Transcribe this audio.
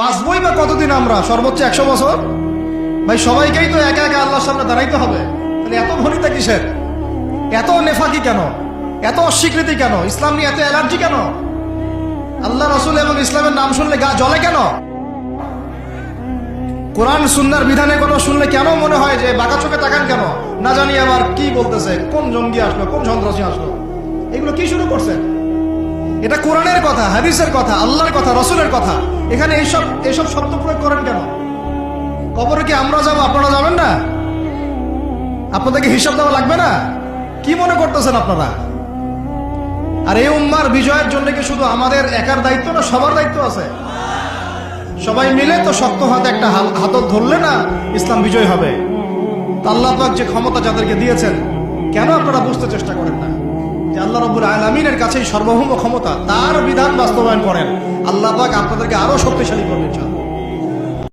বাঁচবই বা কতদিন আমরা? সর্বোচ্চ একশো বছর? ভাই, সবাইকেই তো একা একা আল্লাহর সামনে দাঁড়াইতে হবে। তাহলে এত ভনিতা কিসের? এত নেফাকি কেন? এত অস্বীকৃতি কেন? ইসলাম নিয়ে এত অ্যালার্জি কেন? আল্লাহ রসুল এবং ইসলামের নাম শুনলে গা জ্বলে কেন? কোরআন, সুন্নার বিধানে কোনো শুনলে কেন মনে হয় যে বাঁকা চোখে তাকান কেন? না জানি আবার কি বলতেছে, কোন জঙ্গি আসলো, কোন সন্ত্রাসী আসলো। এগুলো কি শুরু করছে এটা কোরআনের কথা, হাদিসের কথা, আল্লাহর কথা, রসুলের কথা। এখানে এইসব এইসব শব্দ প্রয়োগ করেন কেন? কবরে কি আমরা যাব? আপনারা যাবেন না? আপনাদেরকে হিসাব দেওয়া লাগবে না? কি মনে করতেছেন আপনারা? আর এই উম্মার বিজয়ের জন্য কি শুধু আমাদের একার দায়িত্ব না, সবার দায়িত্ব আছে? সবাই মিলে তো শক্ত হাতে একটা হাতত ধরলে না ইসলাম বিজয় হবে। আল্লাহ যে ক্ষমতা যাদেরকে দিয়েছেন, কেন আপনারা বুঝতে চেষ্টা করেন না? আল্লাহ রবুল আলমিনের কাছেই সর্বভৌম ক্ষমতা, তার বিধান বাস্তবায়ন করেন। আল্লাহ পাক আপনাদেরকে আরও শক্তিশালী করবেন।